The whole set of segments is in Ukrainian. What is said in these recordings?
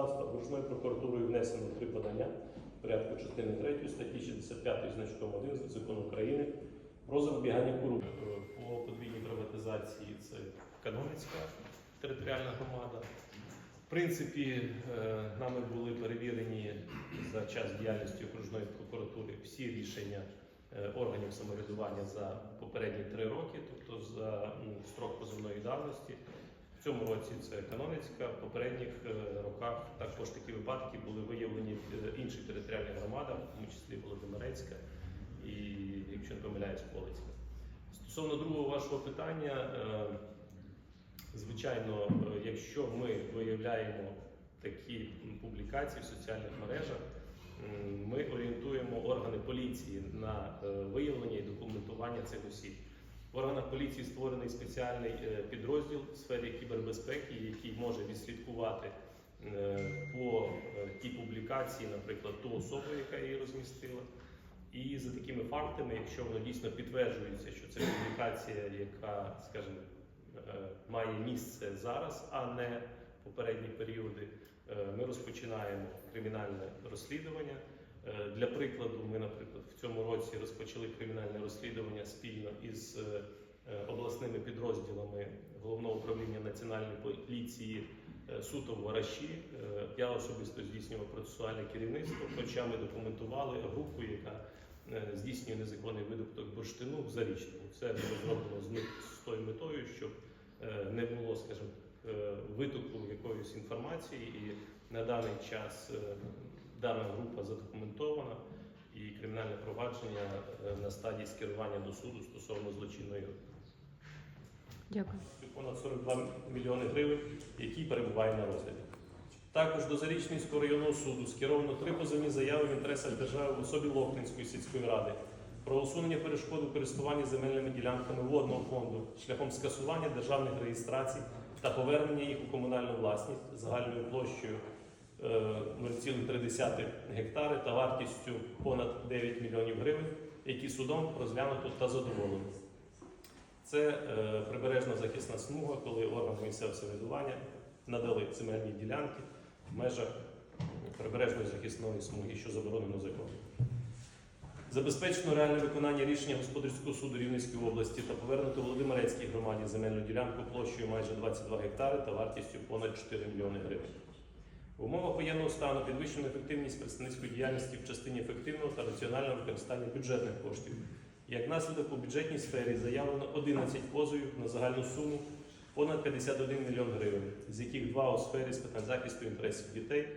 Окружною прокуратурою внесено три подання в порядку частини 3 статті 65 значком 1 закону України про запобігання корупції. По подвійній приватизації це Канонецька територіальна громада. В принципі, е, нами були перевірені за час діяльності окружної прокуратури всі рішення е, органів самоврядування за попередні три роки, тобто за строк позовної давності. Цьому році це Канонецька, в попередніх е, роках також такі випадки були виявлені в інших територіальних громадах, в тому числі Володимирецька і, якщо не помиляюсь, Полицька. Стосовно другого вашого питання, е, звичайно, е, якщо ми виявляємо такі публікації в соціальних мережах, ми орієнтуємо органи поліції на е, виявлення і документування цих осіб. В органах поліції створений спеціальний е, підрозділ в сфері кібербезпеки, який може відслідкувати е, по е, тій публікації, наприклад, ту особу, яка її розмістила. І за такими фактами, якщо воно дійсно підтверджується, що це публікація, яка, скажімо, має місце зараз, а не попередні періоди, ми розпочинаємо кримінальне розслідування. Е, Для прикладу, ми, наприклад, в цьому році розпочали кримінальне розслідування спільно із е, е, обласними підрозділами головного управління національної поліції суто в Вараші. Я особисто здійснював процесуальне керівництво, хоча ми документували групу, яка здійснює незаконний видобуток бурштину в зарічному. Це було зроблено з мет- з тою метою, щоб не було, скажімо, витоку якоїсь інформації, і на даний час дана група задокументована і кримінальне провадження е, на стадії скерування до суду стосовно злочинної. Дякую. понад 42 мільйони гривень, які перебувають на розгляді. Також до Зарічненського районного суду скеровано три позовні заяви в інтересах держави в особі Лохтинської сільської ради про усунення перешкод у користуванні земельними ділянками водного фонду шляхом скасування державних реєстрацій та повернення їх у комунальну власність загальною площею 0,3 гектари та вартістю понад 9 мільйонів гривень, які судом розглянуто та задоволено. Це е, прибережна захисна смуга, коли органи місцевого самоврядування надали земельні ділянки в межах прибережної захисної смуги, що заборонено законом. Забезпечено реальне виконання рішення господарського суду Рівненської області та повернуто Володимирецькій громаді земельну ділянку площею майже 22 гектари та вартістю понад 4 мільйони гривень. В умовах воєнного стану підвищено ефективність представницької діяльності в частині ефективного та раціонального використання бюджетних коштів. Як наслідок у бюджетній сфері заявлено 11 позовів на загальну суму понад 51 мільйон гривень, з яких два у сфері з питань захисту інтересів дітей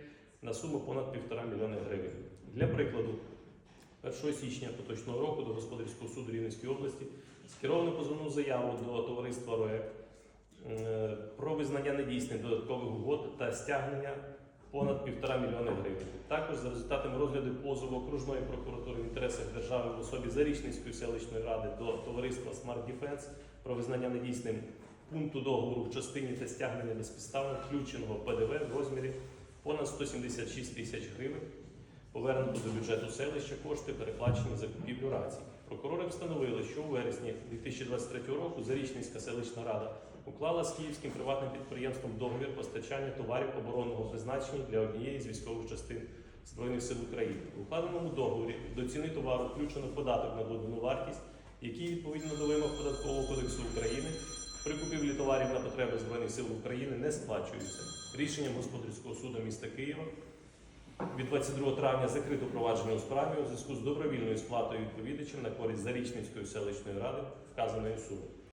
на суму понад 1,5 мільйона гривень. Для прикладу, 1 січня поточного року до Господарського суду Рівненської області скеровано позовну заяву до товариства РОЕК е, про визнання недійсним додаткових угод та стягнення понад півтора мільйони гривень. Також за результатами розгляду позову окружної прокуратури в інтересах держави в особі Зарічницької селищної ради до товариства Smart Defense про визнання недійсним пункту договору в частині та стягнення безпідставно включеного ПДВ в розмірі понад 176 тисяч гривень. Повернуто до бюджету селища кошти, переплачені за купівлю рацій. Прокурори встановили, що у вересні 2023 року Зарічненська селищна рада уклала з київським приватним підприємством договір постачання товарів оборонного призначення для однієї з військових частин Збройних сил України. У укладеному договорі до ціни товару включено податок на додану вартість, який відповідно до вимог податкового кодексу України при купівлі товарів на потреби Збройних сил України не сплачується. Рішенням господарського суду міста Києва від 22 травня закрито провадження у справі у зв'язку з добровільною сплатою відповідачем на користь Зарічницької селищної ради, вказаної суду.